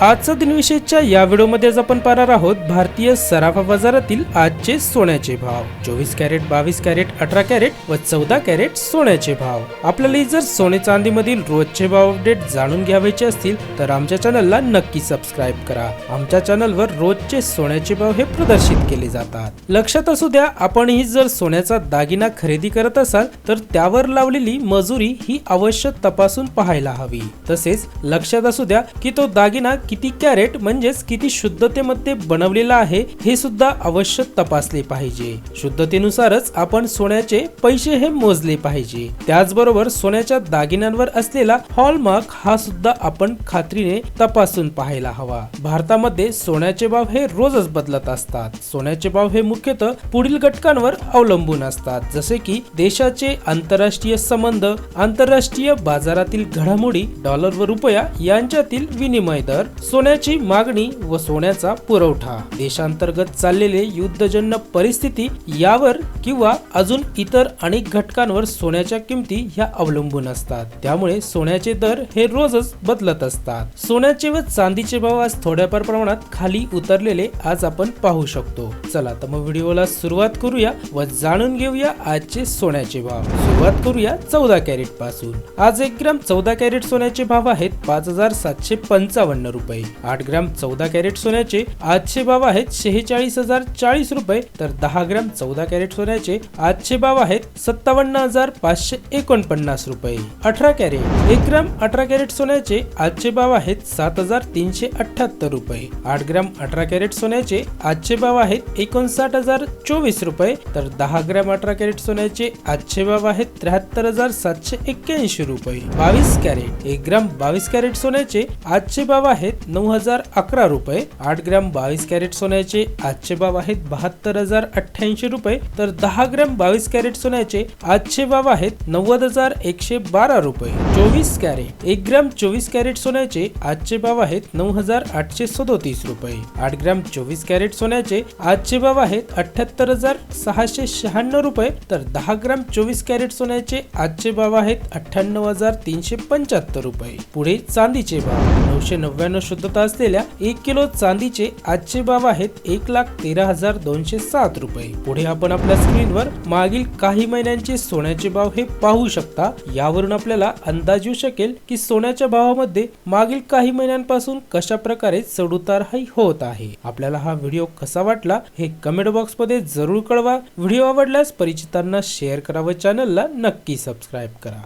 आजचा दिनविशेषच्या या व्हिडिओमध्ये आज आपण पाहणार आहोत भारतीय सराफा बाजारातील आजचे सोन्याचे भाव. चोवीस कॅरेट बावीस कॅरेट अठरा कॅरेट व चौदा कॅरेट सोन्याचे भाव. आपल्याला जर सोने चांदीमधील रोजचे भाव अपडेट जाणून घ्यावायचे असतील तर आमच्या चॅनलला नक्की सबस्क्राईब करा. आमच्या चॅनलवर रोजचे सोन्याचे भाव हे प्रदर्शित केले जातात. लक्षात असू द्या आपणही जर सोन्याचा दागिना खरेदी करत असाल तर त्यावर लावलेली मजुरी ही अवश्य तपासून पाहायला हवी. तसेच लक्षात असू द्या की तो दागिना किती कॅरेट म्हणजेच किती शुद्धतेमध्ये बनवलेला आहे हे सुद्धा अवश्य तपासले पाहिजे. शुद्धतेनुसारच आपण सोन्याचे पैसे हे मोजले पाहिजे. त्याचबरोबर सोन्याच्या दागिन्यांवर असलेला हॉलमार्क हा सुद्धा आपण खात्रीने तपासून पाहायला हवा. भारतामध्ये सोन्याचे भाव हे रोजच बदलत असतात. सोन्याचे भाव हे मुख्यतः पुढील घटकांवर अवलंबून असतात. जसे की देशाचे आंतरराष्ट्रीय संबंध आंतरराष्ट्रीय बाजारातील घडामोडी डॉलर व रुपया यांच्यातील विनिमय दर सोन्याची मागणी व सोन्याचा पुरवठा. देशांतर्गत चाललेले युद्धजन्य परिस्थिती यावर किंवा अजून इतर अनेक घटकांवर सोन्याच्या किमती ह्या अवलंबून असतात. त्यामुळे सोन्याचे दर हे रोजच बदलत असतात. सोन्याचे व चांदीचे भाव आज थोड्याफार प्रमाणात खाली उतरलेले आज आपण पाहू शकतो. चला तर मग व्हिडिओला सुरुवात करूया व जाणून घेऊया आजचे सोन्याचे भाव. सुरुवात करूया चौदा कॅरेटपासून. आज एक ग्राम चौदा कॅरेट सोन्याचे भाव आहेत पाच हजार सातशे पंचावन्न रुपये. रुपये. आठ ग्राम चौदा कॅरेट सोन्याचे आजचे भाव आहेत शेहेचाळीस हजार चाळीस रुपये. तर दहा ग्राम चौदा कॅरेट सोन्याचे आजचे भाव आहेत सत्तावन्न हजार पाचशे एकोणपन्नास रुपये. अठरा कॅरेट एक ग्राम अठरा कॅरेट सोन्याचे आजचे भाव आहेत सात हजार तीनशे अठ्याहत्तर रुपये. आठ ग्राम अठरा कॅरेट सोन्याचे आजचे भाव आहेत एकोणसाठ हजार चोवीस रुपये. तर दहा ग्राम अठरा कॅरेट सोन्याचे आजचे भाव आहेत त्र्याहत्तर हजार सातशे एक्क्याऐंशी रुपये. बावीस कॅरेट एक ग्राम बावीस कॅरेट सोन्याचे आजचे भाव आहेत नऊ हजार अकरा रुपये आठ ग्रॅम बावीस कॅरेट सोन्याचे आजचे भाव आहेत बहात्तर हजार अठ्ठ्याऐंशी रुपये. तर दहा ग्रॅम बावीस कॅरेट सोन्याचे आजचे भाव आहेत नव्वद हजार एकशे बारा रुपये. चोवीस कॅरेट. एक ग्राम चोवीस कॅरेट सोन्याचे आजचे भाव आहेत नऊ हजार आठशे सदोतीस रुपये. आठ ग्राम चोवीस कॅरेट सोन्याचे आजचे भाव आहेत अठ्याहत्तर हजार सहाशे शहाण्णव रुपये. तर दहा ग्राम चोवीस कॅरेट सोन्याचे आजचे भाव आहेत अठ्ठ्याण्णव हजार तीनशे पंच्याहत्तर रुपये. पुढे चांदीचे भाव. नऊशे नव्याण्णव शुद्धता असलेल्या एक किलो चांदीचे आजचे भाव आहेत एक लाख तेरा हजार दोनशे सात रुपये. पुढे आपण आपल्या स्क्रीनवर मागील काही महिन्यांचे सोन्याचे भाव हे पाहू शकता. यावरून आपल्याला अंदाज येऊ शकेल की सोन्याच्या भावामध्ये मागील काही महिन्यांपासून कशा प्रकारे चढउतार होत आहे. आपल्याला हा व्हिडिओ कसा वाटला हे कमेंट बॉक्समध्ये जरूर कळवा. व्हिडिओ आवडल्यास परिचितांना शेअर करा व चॅनलला नक्की सबस्क्राईब करा.